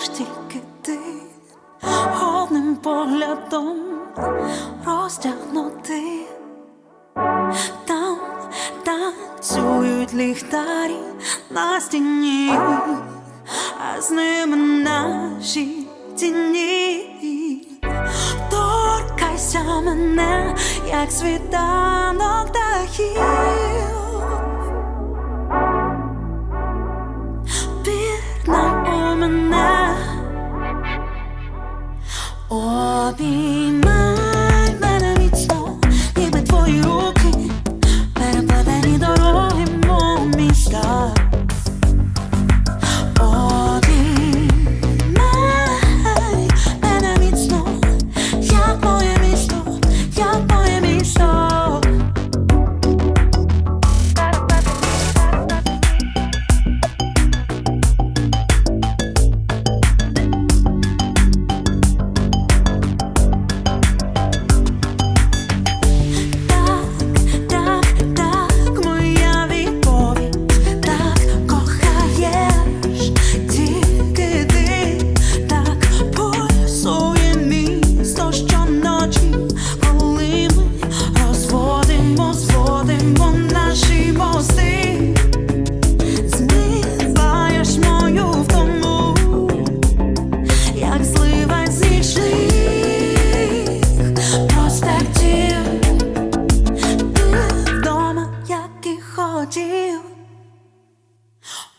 знаєш тільки ти одним поглядом розтягнути, там танцюють ліхтарі на стіні, а з ними наші тіні, торкайся мене, як світанок.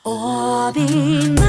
Обійми